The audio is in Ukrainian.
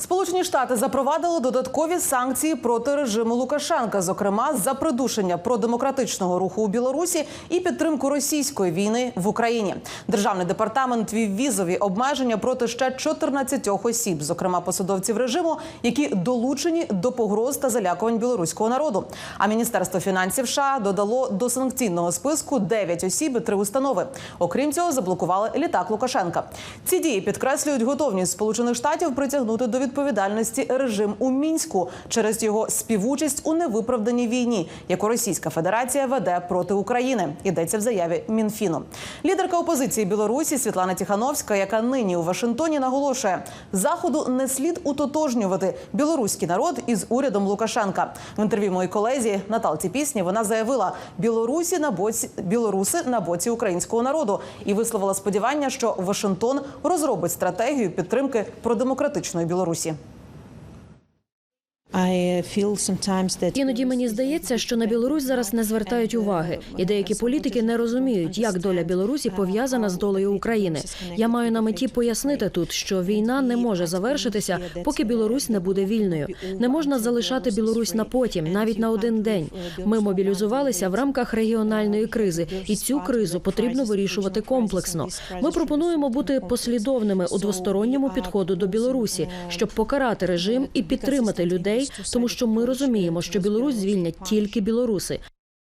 Сполучені Штати запровадили додаткові санкції проти режиму Лукашенка, зокрема за придушення продемократичного руху у Білорусі і підтримку російської війни в Україні. Державний департамент вів візові обмеження проти ще 14 осіб, зокрема посадовців режиму, які долучені до погроз та залякувань білоруського народу. А міністерство фінансів США додало до санкційного списку 9 осіб, і три установи. Окрім цього, заблокували літак Лукашенка. Ці дії підкреслюють готовність Сполучених Штатів притягнути до відповідальності режим у мінську через його співучасть у невиправданій війні, яку Російська Федерація веде проти України. Йдеться в заяві Мінфіну. Лідерка опозиції Білорусі Світлана Тихановська, яка нині у Вашингтоні, наголошує, заходу не слід утотожнювати білоруський народ із урядом Лукашенка. В інтерв'ю моїй колезі Наталці Пісні вона заявила, Білорусі на боці білоруси на боці українського народу і висловила сподівання, що Вашингтон розробить стратегію підтримки продемократичної Білорусі. That Іноді мені здається, що на Білорусь зараз не звертають уваги, і деякі політики не розуміють, як доля Білорусі пов'язана з долею України. Я маю на меті пояснити тут, що війна не може завершитися, поки Білорусь не буде вільною. Не можна залишати Білорусь на потім, навіть на один день. Ми мобілізувалися в рамках регіональної кризи, і цю кризу потрібно вирішувати комплексно. Ми пропонуємо бути послідовними у двосторонньому підходу до Білорусі, щоб покарати режим і підтримати людей, тому що ми розуміємо, що Білорусь звільнять тільки білоруси.